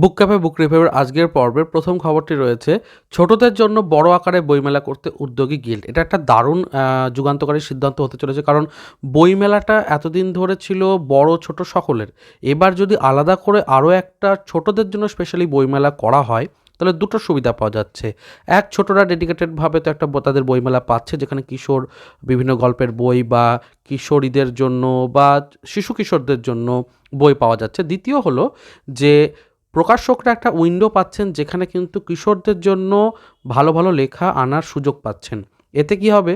বুক cafe, বুক রিভিউর আজকের পর্বের প্রথম খবরটি রয়েছে, ছোটদের জন্য বড় আকারে বইমেলা করতে উদ্যোগী গিল্ড। এটা একটা দারুণ যুগান্তকারী সিদ্ধান্ত হতে চলেছে, কারণ বইমেলাটা এতদিন ধরে ছিল বড়, ছোট সকলের। এবার যদি আলাদা করে আরও একটা ছোটদের জন্য স্পেশালি বইমেলা করা হয়, তাহলে দুটো সুবিধা পাওয়া যাচ্ছে। এক, ছোটরা ডেডিকেটেডভাবে তো একটা তাদের বইমেলা পাচ্ছে, যেখানে কিশোর বিভিন্ন গল্পের বই বা কিশোরীদের জন্য বা শিশু কিশোরদের জন্য বই পাওয়া যাচ্ছে। দ্বিতীয় হলো যে প্রকাশকরা একটা উইন্ডো পাচ্ছেন যেখানে কিন্তু কিশোরদের জন্য ভালো ভালো লেখা আনার সুযোগ পাচ্ছেন। এতে কি হবে?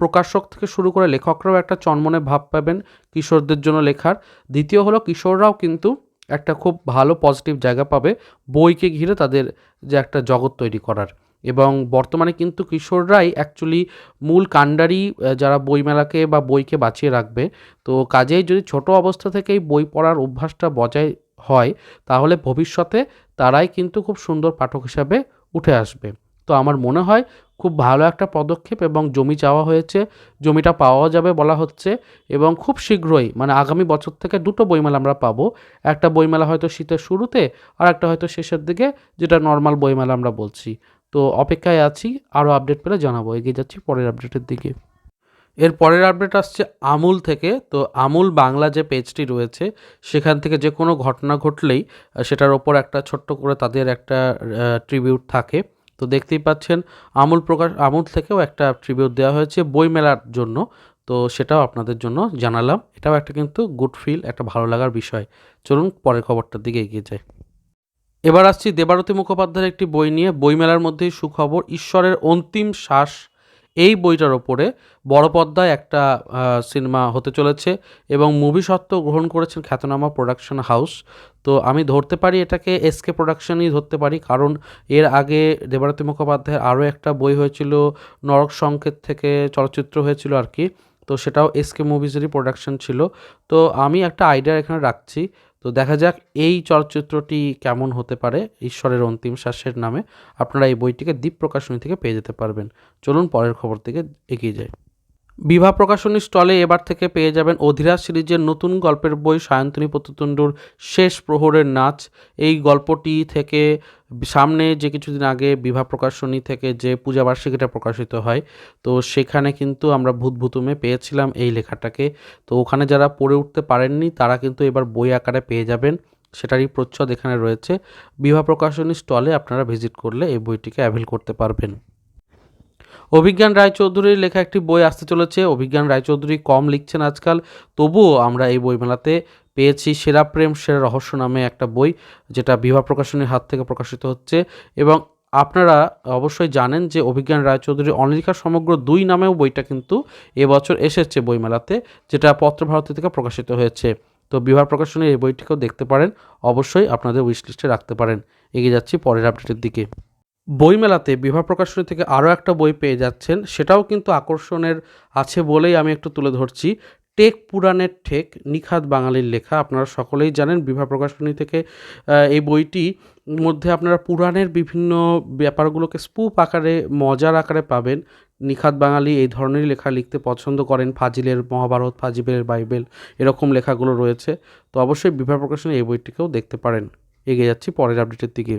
প্রকাশক থেকে শুরু করে লেখকরাও একটা চনমনে ভাব পাবেন কিশোরদের জন্য লেখার। দ্বিতীয় হলো কিশোররাও কিন্তু একটা খুব ভালো পজিটিভ জায়গা পাবে বইকে ঘিরে তাদের যে একটা জগৎ তৈরি করার। এবং বর্তমানে কিন্তু কিশোররাই অ্যাকচুয়ালি মূল কাণ্ডারি যারা বইমেলাকে বা বইকে বাঁচিয়ে রাখবে। তো কাজেই যদি ছোট অবস্থা থেকেই বই পড়ার অভ্যাসটা বজায় হয়, তাহলে ভবিষ্যতে তারাই কিন্তু খুব সুন্দর পাঠক হিসাবে উঠে আসবে। তো আমার মনে হয় খুব ভালো একটা পদক্ষেপ এবং জমি চাওয়া হয়েছে, জমিটা পাওয়া যাবে বলা হচ্ছে এবং খুব শীঘ্রই মানে আগামী বছর থেকে দুটো বইমেলা আমরা পাবো, একটা বইমেলা হয়তো শীতের শুরুতে আর একটা হয়তো শেষের দিকে, যেটা নর্মাল বইমেলা আমরা বলছি। তো অপেক্ষায় আছি, আরও আপডেট পেলে জানাব, এগিয়ে যাচ্ছি পরের আপডেটের দিকে। এর পরের আপডেট আসছে আমুল থেকে। তো আমুল বাংলা যে পেজটি রয়েছে, সেখান থেকে যে কোনো ঘটনা ঘটলেই সেটার ওপর একটা ছোট্ট করে তাদের একটা ট্রিবিউট থাকে। তো দেখতেই পাচ্ছেন, আমুল প্রকাশ, আমুল থেকেও একটা ট্রিবিউট দেওয়া হয়েছে বইমেলার জন্য। তো সেটাও আপনাদের জন্য জানালাম। এটাও একটা কিন্তু গুড ফিল একটা ভালো লাগার বিষয়। চলুন পরের খবরটার দিকে এগিয়ে যাই। এবার আসছি দেবারতী মুখোপাধ্যায়ের একটি বই নিয়ে। বইমেলার মধ্যেই সুখবর, ঈশ্বরের অন্তিম শ্বাস এই বইটার ওপরে বড় পর্দায় একটা সিনেমা হতে চলেছে এবং মুভি সত্ত্বেও গ্রহণ করেছেন খ্যাতনামা প্রোডাকশন হাউস। তো আমি ধরতে পারি এটাকে এসকে প্রোডাকশনই ধরতে পারি, কারণ এর আগে দেবারতী মুখোপাধ্যায়ের আরও একটা বই হয়েছিল, নরক সংকেত থেকে চলচ্চিত্র হয়েছিল আর কি। তো সেটাও এসকে মুভিজেরই প্রোডাকশন ছিল। তো আমি একটা আইডিয়া এখানে রাখছি তো দেখা যাক এই চলচ্চিত্রটি কেমন হতে পারে ঈশ্বরের অন্তিম শ্বাসের নামে। আপনারা এই বইটিকে দ্বীপ প্রকাশনী থেকে পেয়ে যেতে পারবেন। চলুন পরের খবর থেকে এগিয়ে যাই। বিভা প্রকাশনী স্টলে এবার থেকে পেয়ে যাবেন অধিরাজ সিরিজের নতুন গল্পের বই সায়ন্তনী প্রত্যুতুণ্ডুর শেষ প্রহরের নাচ। এই গল্পটি থেকে সামনে যে কিছুদিন আগে বিভা প্রকাশনী থেকে যে পূজাবার্ষিকীটা প্রকাশিত হয়, তো সেখানে কিন্তু আমরা ভূত ভুতুমে পেয়েছিলাম এই লেখাটাকে। তো ওখানে যারা পড়ে উঠতে পারেননি, তারা কিন্তু এবার বই আকারে পেয়ে যাবেন। সেটারই প্রচ্ছদ এখানে রয়েছে। বিভা প্রকাশনী স্টলে আপনারা ভিজিট করলে এই বইটিকে অ্যাভেল করতে পারবেন। অভিজ্ঞান রায়চৌধুরীর লেখা একটি বই আসতে চলেছে। অভিজ্ঞান রায়চৌধুরী কম লিখছেন আজকাল, তবুও আমরা এই বইমেলাতে পেয়েছি সেরা প্রেম, সেরা রহস্য নামে একটা বই, যেটা বিভা প্রকাশনীর হাত থেকে প্রকাশিত হচ্ছে। এবং আপনারা অবশ্যই জানেন যে অভিজ্ঞান রায়চৌধুরী অনালিকা সমগ্র দুই নামেও বইটা কিন্তু এবছর এসেছে বইমেলাতে, যেটা পত্রভারতী থেকে প্রকাশিত হয়েছে। তো বিভাগ প্রকাশনীর এই বইটিকেও দেখতে পারেন, অবশ্যই আপনাদের উইশ লিস্টে রাখতে পারেন। এগিয়ে যাচ্ছি পরের আপডেটের দিকে। বইমেলাতে বিভা প্রকাশনী থেকে আরও একটা বই পেয়ে যাচ্ছেন, সেটাও কিন্তু আকর্ষণের আছে বলেই আমি একটু তুলে ধরছি। টেক পুরাণের ঠেক, নিখাত বাঙালির লেখা। আপনারা সকলেই জানেন বিভা প্রকাশনী থেকে এই বইটি মধ্যে আপনারা পুরাণের বিভিন্ন ব্যাপারগুলোকে স্পুপ আকারে, মজার আকারে পাবেন। নিখাত বাঙালি এই ধরনের লেখা লিখতে পছন্দ করেন। ফাজিলের, মহাভারত, ফাজিলের বাইবেল এরকম লেখাগুলো রয়েছে। তো অবশ্যই বিভা প্রকাশনী এই বইটিকেও দেখতে পারেন। এগিয়ে যাচ্ছি পরের আপডেটের দিকে।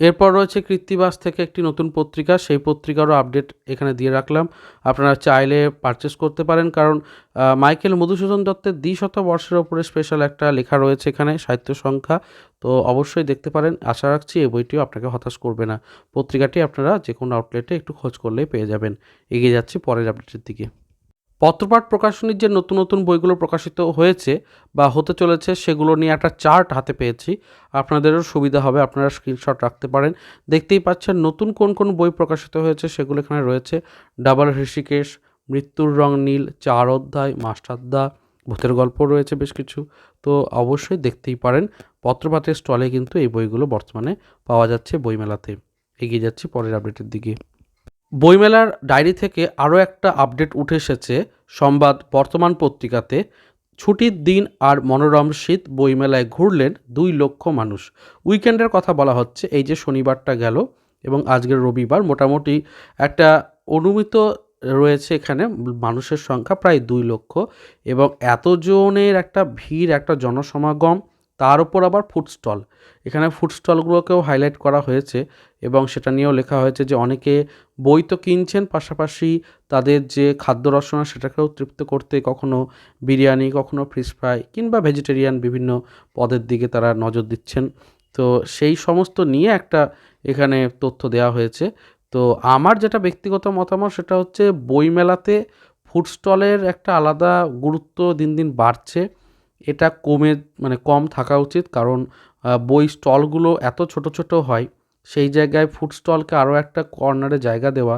এরপর রয়েছে কৃত্তিবাস থেকে একটি নতুন পত্রিকা। সেই পত্রিকারও আপডেট এখানে দিয়ে রাখলাম। আপনারা চাইলে পারচেস করতে পারেন কারণ মাইকেল মধুসূদন দত্তের দ্বিশত বর্ষের ওপরে স্পেশাল একটা লেখা রয়েছে এখানে, সাহিত্য সংখ্যা। তো অবশ্যই দেখতে পারেন। আশা রাখছি এই বইটিও আপনাকে হতাশ করবে না। পত্রিকাটি আপনারা যে কোনো আউটলেটে একটু খোঁজ করলেই পেয়ে যাবেন। এগিয়ে যাচ্ছি পরের আপডেটের দিকে। পত্রপাঠ প্রকাশনীর যে নতুন নতুন বইগুলো প্রকাশিত হয়েছে বা হতে চলেছে, সেগুলো নিয়ে একটা চার্ট হাতে পেয়েছি। আপনাদেরও সুবিধা হবে, আপনারা স্ক্রিনশট রাখতে পারেন। দেখতেই পাচ্ছেন নতুন কোন কোন বই প্রকাশিত হয়েছে, সেগুলো এখানে রয়েছে। ডাবল ঋষিকেশ, মৃত্যুর রং নীল, চার অধ্যায় মাস্টারদা ভূতের গল্প রয়েছে বেশ কিছু। তো অবশ্যই দেখতেই পারেন। পত্রপাতের স্টলে কিন্তু এই বইগুলো বর্তমানে পাওয়া যাচ্ছে বইমেলাতে। এগিয়ে যাচ্ছি পরের আপডেটের দিকে। বইমেলার ডায়েরি থেকে আরও একটা আপডেট উঠে এসেছে সংবাদ বর্তমান পত্রিকাতে। ছুটির দিন আর মনোরম শীত বইমেলায় ঘুরলেন দুই লক্ষ মানুষ। উইকেন্ডের কথা বলা হচ্ছে, এই যে শনিবারটা গেল এবং আজকের রবিবার মোটামুটি একটা অনুমিত রয়েছে এখানে, মানুষের সংখ্যা প্রায় দুই লক্ষ এবং এতজনের একটা ভিড়, একটা জনসমাগম তার উপর আবার ফুড স্টল এখানে ফুড স্টলগুলোকেও হাইলাইট করা হয়েছে এবং সেটা নিয়েও লেখা হয়েছে যে অনেকে বই তো কিনছেন, পাশাপাশি তাদের যে খাদ্য রসনা সেটাকেও তৃপ্ত করতে কখনো বিরিয়ানি, কখনো ফিশ ফ্রাই কিংবা ভেজিটেরিয়ান বিভিন্ন পদের দিকে তারা নজর দিচ্ছেন। তো সেই সমস্ত নিয়ে একটা এখানে তথ্য দেওয়া হয়েছে। তো আমার যেটা ব্যক্তিগত মতামত সেটা হচ্ছে বইমেলাতে ফুড স্টলের একটা আলাদা গুরুত্ব দিন দিন বাড়ছে। এটা কমে মানে কম থাকা উচিত। কারণ বই স্টলগুলো এত ছোট ছোট হয়, সেই জায়গায় ফুড স্টলকে আরও একটা কর্নারে জায়গা দেওয়া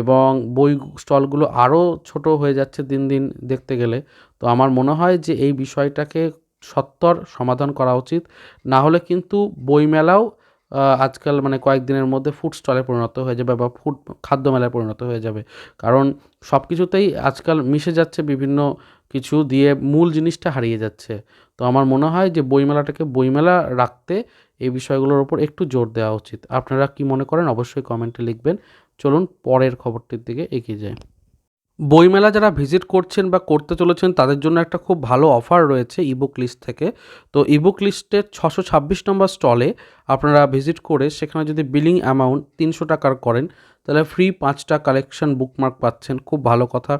এবং বই স্টলগুলো আরও ছোট হয়ে যাচ্ছে দিন দিন দেখতে গেলে। তো আমার মনে হয় যে এই বিষয়টাকে সত্বর সমাধান করা উচিত। না হলে কিন্তু বইমেলাও আজকাল মানে কয়েকদিনের মধ্যে ফুড স্টলে পরিণত হয়ে যাবে বা ফুড খাদ্য মেলায় পরিণত হয়ে যাবে। কারণ সব কিছুতেই আজকাল মিশে যাচ্ছে বিভিন্ন কিছু দিয়ে মূল জিনিসটা হারিয়ে যাচ্ছে। তো আমার মনে হয় যে বইমেলাটাকে বইমেলা রাখতে এই বিষয়গুলোর ওপর একটু জোর দেওয়া উচিত। আপনারা কি মনে করেন অবশ্যই কমেন্টে লিখবেন। চলুন পরের খবরটির দিকে এগিয়ে যাই। বইমেলা যারা ভিজিট করছেন বা করতে চলেছেন, তাদের জন্য একটা খুব ভালো অফার রয়েছে ইবুক লিস্ট থেকে। তো ইবুক লিস্টের ছশো ছাব্বিশ নম্বর স্টলে আপনারা ভিজিট করে সেখানে যদি বিলিং অ্যামাউন্ট তিনশো টাকার করেন, তাহলে ফ্রি পাঁচটা কালেকশন বুকমার্ক পাচ্ছেন। খুব ভালো কথা।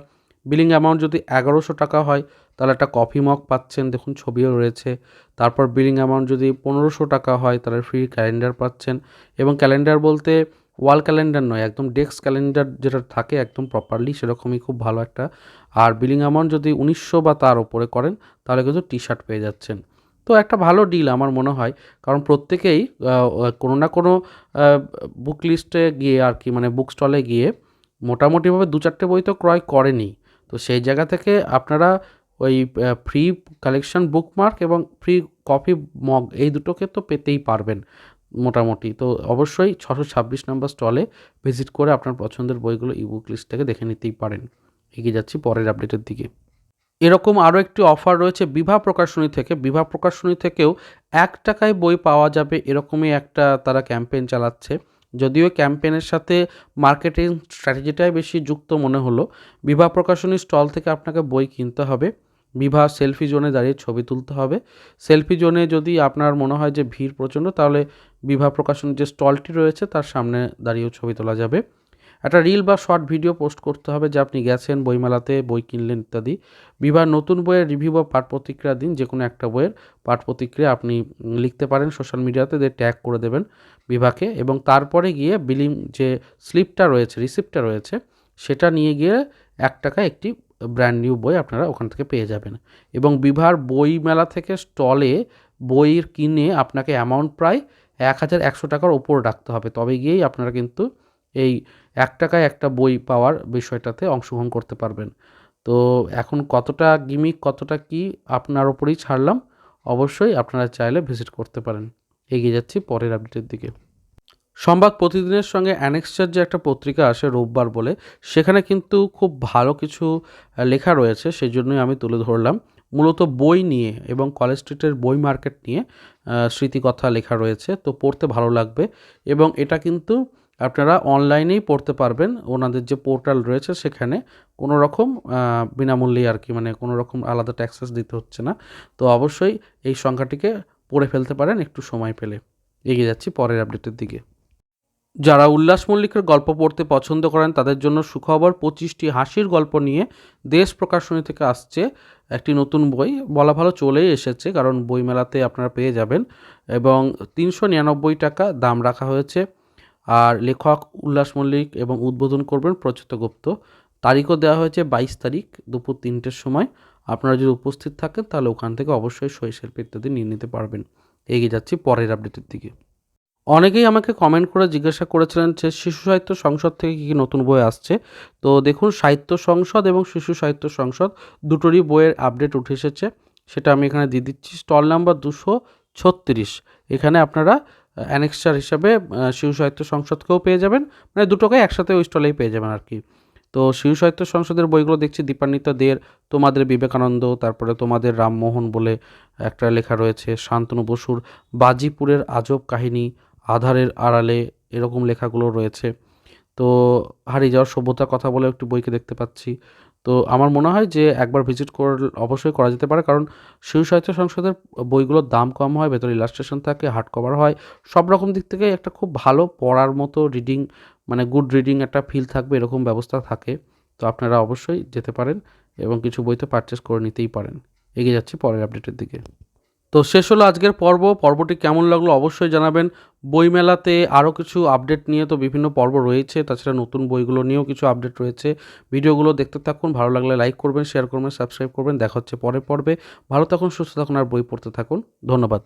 বিলিং অ্যামাউন্ট যদি এগারোশো টাকা হয়, তাহলে একটা কফি মগ পাচ্ছেন। দেখুন, ছবিও রয়েছে। তারপর বিলিং অ্যামাউন্ট যদি পনেরোশো টাকা হয়, তাহলে ফ্রি ক্যালেন্ডার পাচ্ছেন। এবং ক্যালেন্ডার বলতে ওয়াল ক্যালেন্ডার নয়, একদম ডেস্ক ক্যালেন্ডার যেটা থাকে একদম প্রপারলি সেরকমই খুব ভালো একটা। আর বিলিং অ্যামাউন্ট যদি উনিশশো বা তার ওপরে করেন, তাহলে কিন্তু টি শার্ট পেয়ে যাচ্ছেন। তো একটা ভালো ডিল আমার মনে হয়, কারণ প্রত্যেকেই কোনো না কোনো বুক লিস্টে গিয়ে আর কি মানে বুক স্টলে গিয়ে মোটামুটিভাবে দু চারটে বই তো ক্রয় করেনি। তো সেই জায়গা থেকে আপনারা ওই ফ্রি কালেকশন বুকমার্ক এবং ফ্রি কপি মগ এই দুটোকে তো পেতেই পারবেন মোটামুটি। তো অবশ্যই ছশো ছাব্বিশ নম্বর স্টলে ভিজিট করে আপনার পছন্দের বইগুলো ইবুক লিস্ট থেকে দেখে নিতেই পারেন। এগিয়ে যাচ্ছি পরের আপডেটের দিকে। এরকম আরও একটি অফার রয়েছে বিভা প্রকাশনী থেকে। বিভা প্রকাশনী থেকেও এক টাকায় বই পাওয়া যাবে এরকমই একটা তারা ক্যাম্পেইন চালাচ্ছে। যদিও ক্যাম্পেনের সাথে মার্কেটিং স্ট্র্যাটেজিটাই বেশি যুক্ত মনে হলো বিবাহ প্রকাশনী স্টল থেকে আপনাকে বই কিনতে হবে। বিবাহ সেলফি জোনে দাঁড়িয়ে ছবি তুলতে হবে। সেলফি জোনে যদি আপনার মনে হয় যে ভিড় প্রচণ্ড, তাহলে বিবাহ প্রকাশনীর যে স্টলটি রয়েছে, তার সামনে দাঁড়িয়েও ছবি তোলা যাবে। একটা রিল বা শর্ট ভিডিও পোস্ট করতে হবে যে আপনি গেছেন বইমেলাতে বই কিনলেন ইত্যাদি। বিবাহ নতুন বইয়ের রিভিউ বা পাঠ প্রতিক্রিয়া দিন, যে কোনো একটা বইয়ের পাঠ প্রতিক্রিয়া আপনি লিখতে পারেন সোশ্যাল মিডিয়াতে দিয়ে ট্যাগ করে দেবেন বিভাকে এবং তারপরে গিয়ে বিলিং যে স্লিপটা রয়েছে রিসিপ্টটা রয়েছে, সেটা নিয়ে গিয়ে এক টাকা একটি ব্র্যান্ড নিউ বই আপনারা ওখান থেকে পেয়ে যাবেন। এবং বিভার বই মেলা থেকে স্টলে বইয়ের কিনে আপনাকে অ্যামাউন্ট প্রায় এক হাজার একশো টাকার ওপর রাখতে হবে। তবে গিয়েই আপনারা কিন্তু এই এক টাকায় একটা বই পাওয়ার বিষয়টাতে অংশগ্রহণ করতে পারবেন। তো এখন কতটা গিমিক, কতটা কি আপনার ওপরেই ছাড়লাম, অবশ্যই আপনারা চাইলে ভিজিট করতে পারেন। এগিয়ে যাচ্ছি পরের আপডেটের দিকে। সংবাদ প্রতিদিনের সঙ্গে অ্যানেক্সচার যে একটা পত্রিকা আসে রোববার বলে, সেখানে কিন্তু খুব ভালো কিছু লেখা রয়েছে সেই জন্যই আমি তুলে ধরলাম। মূলত বই নিয়ে এবং কলেজ স্ট্রিটের বই মার্কেট নিয়ে স্মৃতিকথা লেখা রয়েছে, তো পড়তে ভালো লাগবে এবং এটা কিন্তু আপনারা অনলাইনেই পড়তে পারবেন। ওনাদের যে পোর্টাল রয়েছে সেখানে কোনো রকম বিনামূল্যে আর কি মানে কোনো রকম আলাদা ট্যাক্সেস দিতে হচ্ছে না। তো অবশ্যই এই সংখ্যাটিকে পড়ে ফেলতে পারেন একটু সময় পেলে। এগিয়ে যাচ্ছি পরের আপডেটের দিকে। যারা উল্লাস মল্লিকের গল্প পড়তে পছন্দ করেন, তাদের জন্য সুখবর পঁচিশটি হাসির গল্প নিয়ে দেশ প্রকাশনী থেকে আসছে একটি নতুন বই। বলা ভালো চলেই এসেছে, কারণ বইমেলাতে আপনারা পেয়ে যাবেন। এবং তিনশো নিরানব্বই টাকা দাম রাখা হয়েছে। আর লেখক উল্লাস মল্লিক এবং উদ্বোধন করবেন প্রচ্যুত গুপ্ত। তারিখও দেওয়া হয়েছে বাইশ তারিখ দুপুর তিনটের সময়। আপনারা যদি উপস্থিত থাকেন, তাহলে ওখান থেকে অবশ্যই সই শিল্পী ইত্যাদি নিয়ে নিতে পারবেন। এগিয়ে যাচ্ছি পরের আপডেটের দিকে। অনেকেই আমাকে কমেন্ট করে জিজ্ঞাসা করেছিলেন যে, শিশু সাহিত্য সংসদ থেকে কী কী নতুন বই আসছে? তো দেখুন, সাহিত্য সংসদ এবং শিশু সাহিত্য সংসদ দুটোরই বইয়ের আপডেট উঠে এসেছে। সেটা আমি এখানে দিয়ে দিচ্ছি। স্টল নাম্বার দুশো ছত্রিশ। এখানে আপনারা অ্যানেক্সচার হিসাবে শিশু সাহিত্য সংসদকেও পেয়ে যাবেন। মানে দুটোকে একসাথে ওই স্টলেই পেয়ে যাবেন আর কি। তো শিশু সাহিত্য সংসদের বইগুলো দেখছি, দীপান্বিতা দের তোমাদের বিবেকানন্দ, তারপরে তোমাদের রামমোহন বলে একটা লেখা রয়েছে, শান্তনু বসুর বাজিপুরের আজব কাহিনী, আধারের আড়ালে, এরকম লেখাগুলো রয়েছে। তো হারিয়ে যাওয়ার সভ্যতার কথা বলে একটি বইকে দেখতে পাচ্ছি। তো আমার মনে হয় যে একবার ভিজিট কর, অবশ্যই করা যেতে পারে। কারণ শিশু সাহিত্য সংসদের বইগুলোর দাম কম হয়, ভেতরে ইলাস্ট্রেশন থাকে হার্ড কভার হয়। সব রকম দিক থেকে একটা খুব ভালো পড়ার মতো রিডিং মানে গুড রিডিং একটা ফিল থাকবে, এরকম ব্যবস্থা থাকে। তো আপনারা অবশ্যই যেতে পারেন এবং কিছু বই তো পারচেস করে নিতেই পারেন। এগিয়ে যাচ্ছি পরের আপডেটের দিকে। তো শেষ হলো আজকের পর্ব। পর্বটি কেমন লাগল অবশ্যই জানাবেন। বইমেলাতে আরও কিছু আপডেট নিয়ে তো বিভিন্ন পর্ব রয়েছে। তাছাড়া নতুন বইগুলো নিয়েও কিছু আপডেট রয়েছে। ভিডিওগুলো দেখতে থাকুন। ভালো লাগলে লাইক করবেন, শেয়ার করবেন, সাবস্ক্রাইব করবেন। দেখা হচ্ছে পরের পর্বে। ভালো থাকুন, সুস্থ থাকুন আর বই পড়তে থাকুন। ধন্যবাদ।